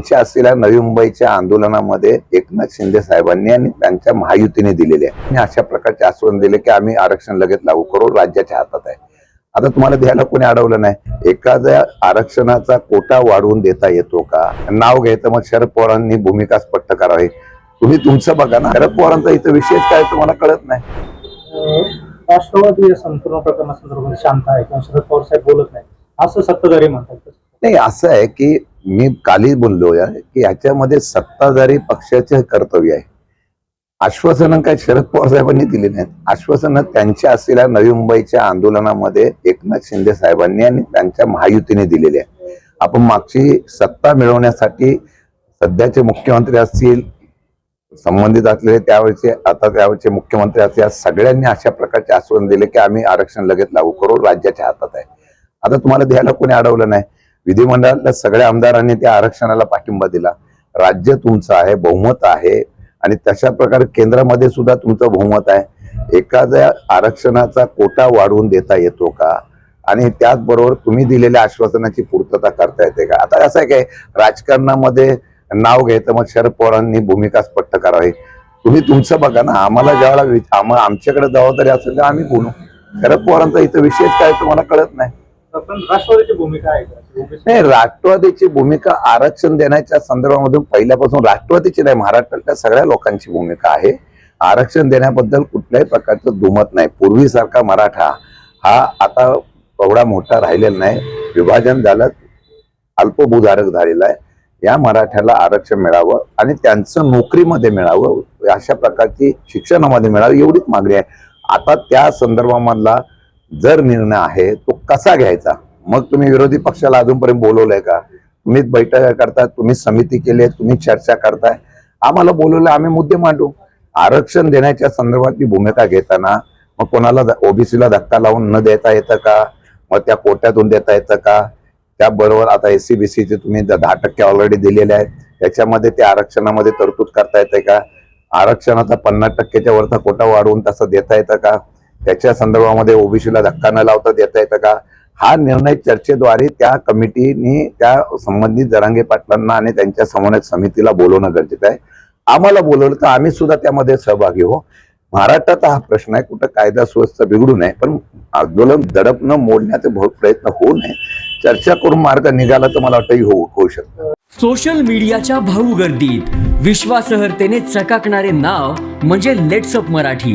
त्यांच्या असलेल्या नवी मुंबईच्या आंदोलनामध्ये एकनाथ शिंदे साहेबांनी आणि त्यांच्या महायुतीने दिलेले आहे. आणि अशा प्रकारचे आश्वासन दिले की आम्ही आरक्षण लगेच लागू करू राज्याच्या हातात आहे. आता तुम्हाला द्यायला कोणी अडवलं नाही. एखाद्या आरक्षणाचा कोटा वाढवून देता येतो का? नाव घ्यायचं मग शरद पवारांनी भूमिका स्पष्ट करावी. तुम्ही तुमचं बघा ना. शरद पवारांचा इथं विषयच काय तुम्हाला कळत नाही? राष्ट्रवादी या संपूर्ण प्रकरणासंदर्भात शांत आहे. किंवा शरद पवार साहेब बोलत नाही. असं सत्ताधारी म्हणतात. नाही असं आहे की मी काली बोललो या की याच्यामध्ये सत्ताधारी पक्षाचे कर्तव्य आहे. आश्वासनं काय शरद पवार साहेबांनी दिली नाहीत. आश्वासनं त्यांच्या असलेल्या नवी मुंबईच्या आंदोलनामध्ये एकनाथ शिंदे साहेबांनी आणि त्यांच्या महायुतीने दिलेली आहे. आपण मागची सत्ता मिळवण्यासाठी सध्याचे मुख्यमंत्री असतील संबंधित असलेले त्यावेळेचे आता त्यावेळेचे मुख्यमंत्री असतील सगळ्यांनी अशा प्रकारचे आश्वासन दिले की आम्ही आरक्षण लगेच लागू करू राज्याच्या हातात आहे. आता तुम्हाला द्यायला कोणी अडवलं नाही. विधिमंडळातल्या सगळ्या आमदारांनी त्या आरक्षणाला पाठिंबा दिला. राज्य तुमचं आहे बहुमत आहे आणि तशा प्रकारे केंद्रामध्ये सुद्धा तुमचं बहुमत आहे. एखाद्या आरक्षणाचा कोटा वाढवून देता येतो का? आणि त्याचबरोबर तुम्ही दिलेल्या आश्वासनाची पूर्तता करता येते का? आता असं आहे काय राजकारणामध्ये नाव घ्यायचं मग शरद पवारांनी भूमिका स्पष्ट करावी. तुम्ही तुमचं बघा ना आम्हाला ज्यावेळेला आम्हाला आमच्याकडे जबाबदारी असेल तर आम्ही बोलू. शरद पवारांचा इथं विषयच काय तुम्हाला कळत नाही. पण राष्ट्रवादीची भूमिका आहे नाही राष्ट्रवादीची भूमिका आरक्षण देण्याच्या संदर्भामधून पहिल्यापासून राष्ट्रवादीची नाही महाराष्ट्रातल्या सगळ्या लोकांची भूमिका आहे. आरक्षण देण्याबद्दल कुठल्याही प्रकारचं दुमत नाही. पूर्वीसारखा मराठा हा आता एवढा मोठा राहिलेला नाही. विभाजन झालं अल्पभूधारक झालेला आहे. या मराठ्याला आरक्षण मिळावं आणि त्यांचं नोकरीमध्ये मिळावं अशा प्रकारची शिक्षणामध्ये मिळावं एवढीच मागणी आहे. आता त्या संदर्भामधला जर निर्णय आहे तो कसा घ्यायचा? मग तुम्ही विरोधी पक्षाला अजूनपर्यंत बोलवलंय का? तुम्हीच बैठक करताय तुम्ही समिती केली आहे तुम्ही चर्चा करताय. आम्हाला बोलवलं आम्ही मुद्दे मांडू. आरक्षण देण्याच्या संदर्भातली भूमिका घेताना मग कोणाला ओबीसीला धक्का लावून न देता येतं का? मग त्या कोट्यातून देता येतं का? त्याबरोबर आता एस सी बी सीचे तुम्ही दहा टक्के ऑलरेडी दिलेले आहेत. त्याच्यामध्ये ते आरक्षणामध्ये तरतूद करता येते का? आरक्षणाचा पन्नास टक्क्याच्या वरचा कोटा वाढवून तसं देता येतं का? त्याच्या संदर्भामध्ये ओबीसीला धक्का न लावता देता येतं का? हा निर्णय चर्चेद्वारे त्या कमिटीने त्या संबंधित जरांगे पाटलांना आणि त्यांच्या समन्वय समितीला बोलवणं गरजेचं आहे. आम्हाला बोलवलं तर आम्ही सुद्धा त्यामध्ये सहभागी हो. महाराष्ट्राचा हा प्रश्न आहे कुठं कायदा सुव्यवस्था बिघडू नये पण आंदोलन दडपणं मोडण्याचे प्रयत्न होऊ नये. चर्चा करून मार्ग निघाला तर मला वाटतं होऊ होऊ शकतं. सोशल मीडियाच्या भाऊ गर्दीत विश्वासहर्तेने चकाकणारे नाव म्हणजे लेट्सअप मराठी.